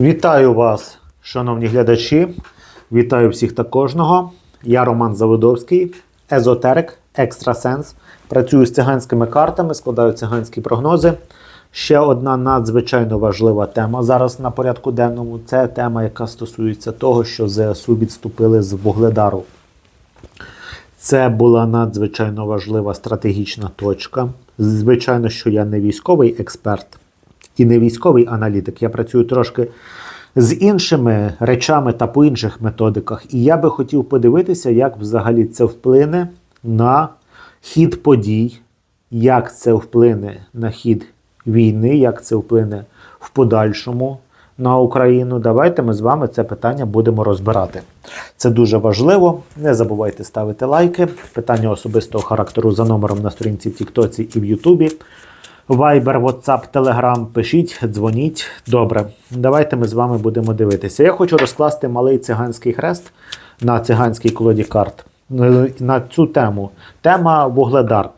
Вітаю вас, шановні глядачі. Вітаю всіх та кожного. Я Роман Заводовський, езотерик, екстрасенс. Працюю з циганськими картами, складаю циганські прогнози. Ще одна надзвичайно важлива тема зараз на порядку денному. Це тема, яка стосується того, що ЗСУ відступили з Вугледару. Це була надзвичайно важлива стратегічна точка. Звичайно, що я не військовий експерт і не військовий аналітик. Я працюю трошки з іншими речами та по інших методиках. І я би хотів подивитися, як взагалі це вплине на хід подій, як це вплине на хід війни, як це вплине в подальшому на Україну. Давайте ми з вами це питання будемо розбирати. Це дуже важливо. Не забувайте ставити лайки. Питання особистого характеру за номером на сторінці в Тіктоці і в Ютубі. Viber, WhatsApp, Telegram, пишіть, дзвоніть. Добре, давайте ми з вами будемо дивитися. Я хочу розкласти малий циганський хрест на циганській колоді карт Е, на цю тему. Тема Вугледар.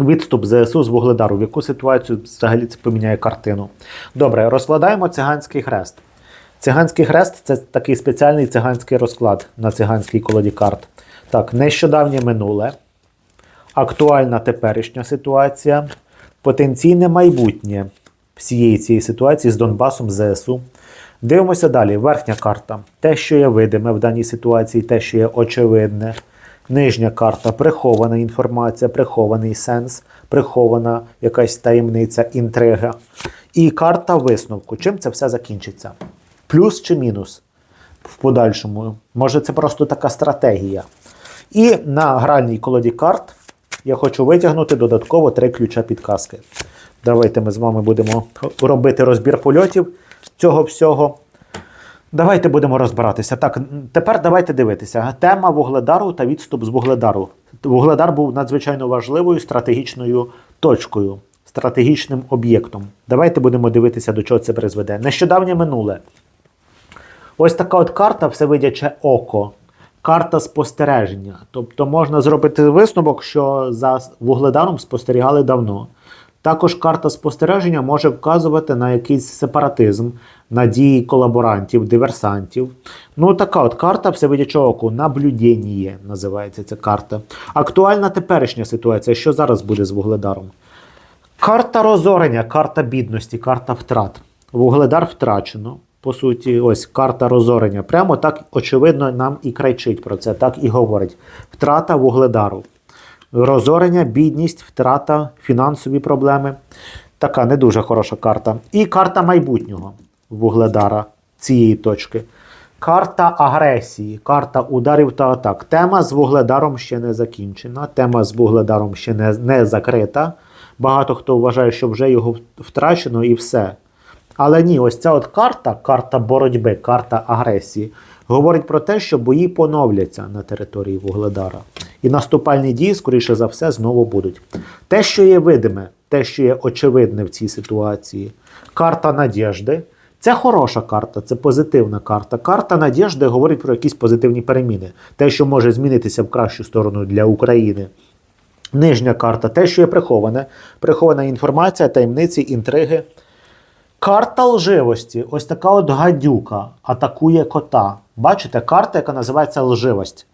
Відступ ЗСУ з Вугледару. В яку ситуацію взагалі це поміняє картину? Добре, розкладаємо циганський хрест. Циганський хрест це такий спеціальний циганський розклад на циганській колоді карт. Так, нещодавнє минуле, актуальна теперішня ситуація, потенційне майбутнє всієї цієї ситуації з Донбасом ЗСУ. Дивимося далі. Верхня карта. Те, що є видиме в даній ситуації, те, що є очевидне. Нижня карта прихована інформація, прихований сенс, прихована якась таємниця, інтрига. І карта висновку. Чим це все закінчиться? Плюс чи мінус в подальшому? Може, це просто така стратегія. І на гральній колоді карт я хочу витягнути додатково три ключа підказки. Давайте ми з вами будемо робити розбір польотів цього всього. Давайте будемо розбиратися. Так, тепер давайте дивитися. Тема Вугледару та відступ з Вугледару. Вугледар був надзвичайно важливою стратегічною точкою, стратегічним об'єктом. Давайте будемо дивитися, до чого це призведе. Нещодавнє минуле. Ось така от карта всевидяче око. Карта спостереження. Тобто можна зробити висновок, що за Вугледаром спостерігали давно. Також карта спостереження може вказувати на якийсь сепаратизм, на дії колаборантів, диверсантів. Ну, така от карта всевидячого оку, наблюдення називається ця карта. Актуальна теперішня ситуація, що зараз буде з Вугледаром? Карта розорення, карта бідності, карта втрат. Вугледар втрачено. По суті, ось карта розорення. Прямо так, очевидно, нам і кричить про це, так і говорить. Втрата вугледару. Розорення, бідність, втрата, фінансові проблеми. Така не дуже хороша карта. І карта майбутнього вугледара цієї точки. Карта агресії, карта ударів та атак. Тема з вугледаром ще не закінчена. Тема з вугледаром ще не, не закрита. Багато хто вважає, що вже його втрачено і все. Але ні, ось ця от карта, карта боротьби, карта агресії, говорить про те, що бої поновляться на території Вугледара. І наступальні дії, скоріше за все, знову будуть. Те, що є видиме, те, що є очевидне в цій ситуації, карта надіжди. Це хороша карта, це позитивна карта. Карта надіжди говорить про якісь позитивні переміни. Те, що може змінитися в кращу сторону для України. Нижня карта, те, що є приховане, прихована інформація, таємниці, інтриги. Карта лживості. Ось така от гадюка атакує кота. Бачите, карта, яка називається лживость.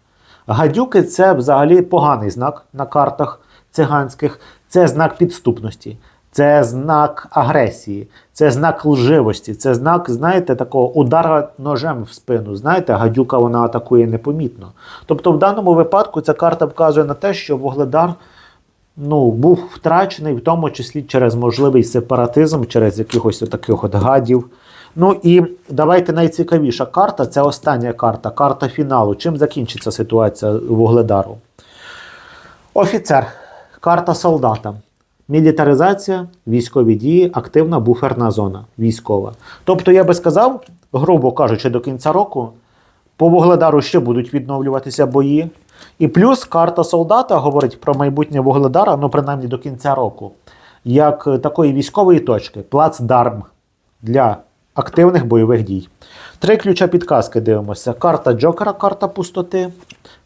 Гадюки це взагалі поганий знак на картах циганських. Це знак підступності, це знак агресії, це знак лживості, це знак, знаєте, такого удара ножем в спину. Знаєте, гадюка вона атакує непомітно. Тобто, в даному випадку ця карта вказує на те, що Вугледар ну, був втрачений, в тому числі через можливий сепаратизм, через якихось таких от гадів. Ну і давайте найцікавіша карта це остання карта, карта фіналу. Чим закінчиться ситуація Вугледару? Офіцер, карта солдата. Мілітаризація, військові дії, активна буферна зона військова. Тобто, я би сказав, грубо кажучи, до кінця року по Вугледару ще будуть відновлюватися бої. І плюс карта солдата говорить про майбутнє Вугледара, ну принаймні до кінця року, як такої військової точки, плацдарм для активних бойових дій. Три ключа підказки дивимося: карта Джокера, карта пустоти,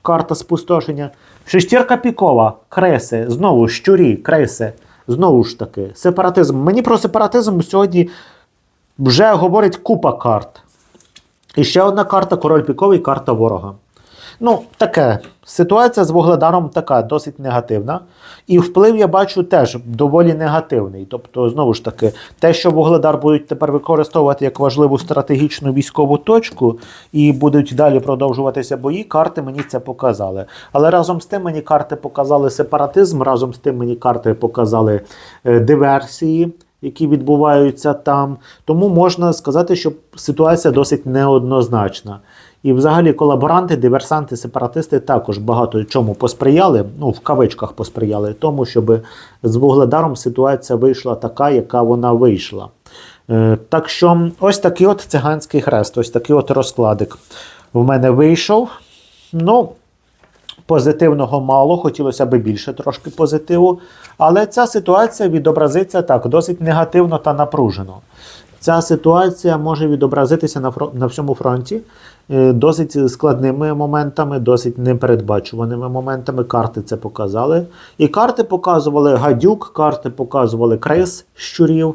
карта спустошення. Шестірка пікова, креси, знову щурі, креси. Знову ж таки, сепаратизм. Мені про сепаратизм сьогодні вже говорить купа карт. І ще одна карта король піковий, карта ворога. Ну, таке. Ситуація з Вугледаром така досить негативна. І вплив я бачу теж доволі негативний. Тобто, знову ж таки, те, що Вугледар будуть тепер використовувати як важливу стратегічну військову точку і будуть далі продовжуватися бої, карти мені це показали. Але разом з тим мені карти показали сепаратизм, разом з тим мені карти показали е, диверсії. Які відбуваються там, тому можна сказати, що ситуація досить неоднозначна. І взагалі колаборанти, диверсанти, сепаратисти також багато чому посприяли, ну в кавичках посприяли тому, щоб з Вугледаром ситуація вийшла така, яка вона вийшла. Е, так що ось такий от циганський хрест, ось такий от розкладик в мене вийшов. Ну, позитивного мало, хотілося б більше трошки позитиву. Але ця ситуація відобразиться так, досить негативно та напружено. Ця ситуація може відобразитися на, на всьому фронті е, досить складними моментами, досить непередбачуваними моментами. Карти це показали. І карти показували гадюк, карти показували крис, щурів.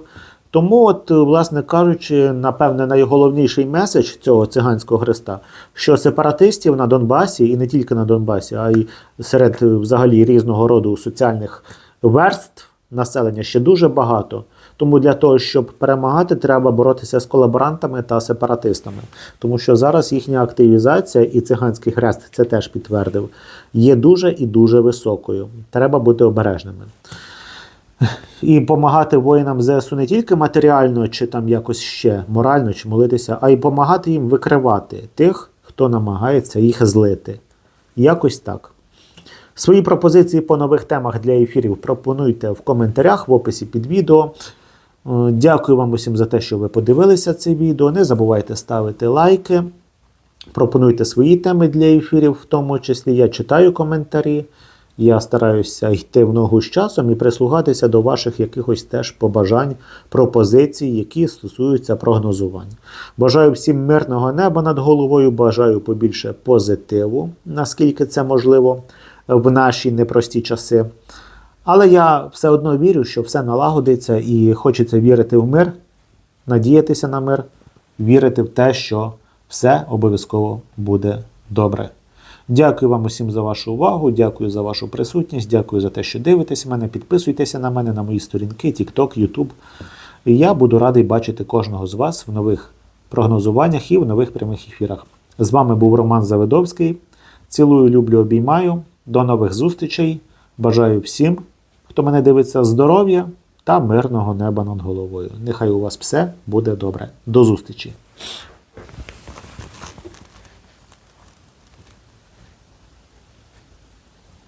Тому, от, е, власне кажучи, напевне, найголовніший меседж цього циганського хреста, що сепаратистів на Донбасі, і не тільки на Донбасі, а й серед е, взагалі різного роду соціальних верств населення ще дуже багато. Тому для того, щоб перемагати, треба боротися з колаборантами та сепаратистами. Тому що зараз їхня активізація, і циганський хрест це теж підтвердив, є дуже і дуже високою. Треба бути обережними. І допомагати воїнам ЗСУ не тільки матеріально, чи там якось ще морально, чи молитися, а й допомагати їм викривати тих, хто намагається їх злити. Якось так. Свої пропозиції по нових темах для ефірів пропонуйте в коментарях в описі під відео. Е, Дякую вам усім за те, що ви подивилися це відео. Не забувайте ставити лайки. Пропонуйте свої теми для ефірів, в тому числі я читаю коментарі. Я стараюся йти в ногу з часом і прислухатися до ваших якихось теж побажань, пропозицій, які стосуються прогнозувань. Бажаю всім мирного неба над головою, бажаю побільше позитиву, наскільки це можливо в наші непрості часи. Але я все одно вірю, що все налагодиться і хочеться вірити в мир, надіятися на мир, вірити в те, що все обов'язково буде добре. Дякую вам усім за вашу увагу, дякую за вашу присутність, дякую за те, що дивитесь мене. Підписуйтеся на мене на мої сторінки, TikTok, YouTube. І я буду радий бачити кожного з вас в нових прогнозуваннях і в нових прямих ефірах. З вами був Роман Завидовський. Цілую, люблю, обіймаю. До нових зустрічей. Бажаю всім, хто мене дивиться, здоров'я та мирного неба над головою. Нехай у вас все буде добре. До зустрічі!